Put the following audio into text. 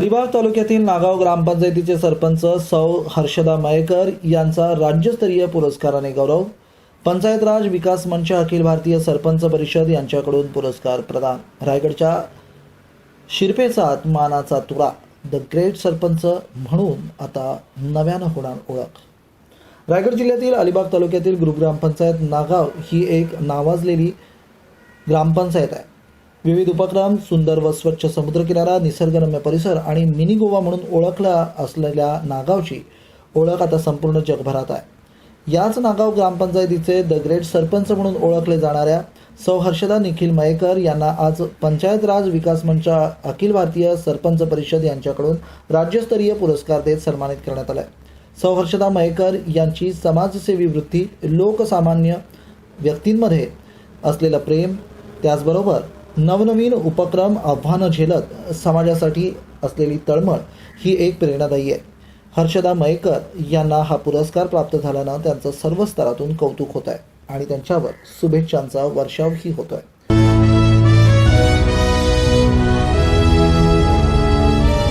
अलिबाग तालुक्यातील नागाव ग्रामपंचायतीचे सरपंच सौ हर्षदा मयेकर यांचा राज्यस्तरीय पुरस्काराने गौरव. पंचायत राज विकास मंच अखिल भारतीय सरपंच परिषद यांच्याकडून पुरस्कार प्रदान. रायगडच्या शिरपेचा मानाचा तुरा. द ग्रेट सरपंच म्हणून आता नव्यानं होणार ओळख. रायगड जिल्ह्यातील अलिबाग तालुक्यातील गुरुग्रामपंचायत नागाव ही एक नावाजलेली ग्रामपंचायत आहे. विविध उपक्रम सुंदर व स्वच्छ समुद्रकिनारा निसर्गरम्य परिसर आणि मिनी गोवा म्हणून ओळखला असलेल्या नागावची ओळख आता संपूर्ण जगभरात आहे. याच नागाव ग्रामपंचायतीचे द ग्रेट सरपंच म्हणून ओळखले जाणाऱ्या सौ हर्षदा निखिल मयेकर यांना आज पंचायत राज विकास मंच अखिल भारतीय सरपंच परिषद यांच्याकडून राज्यस्तरीय पुरस्कार देत सन्मानित करण्यात आलाय. सौ हर्षदा मयेकर यांची समाजसेवी वृत्ती लोकसामान्य व्यक्तींमध्ये असलेलं प्रेम त्याचबरोबर नवनवीन उपक्रम आव्हानं झेलत समाजासाठी असलेली तळमळ ही एक प्रेरणादायी आहे. हर्षदा मयेकर यांना हा पुरस्कार प्राप्त झाल्यानं त्यांचं सर्व स्तरातून कौतुक होत आहे आणि त्यांच्यावर शुभेच्छांचा वर्षावही होतोय.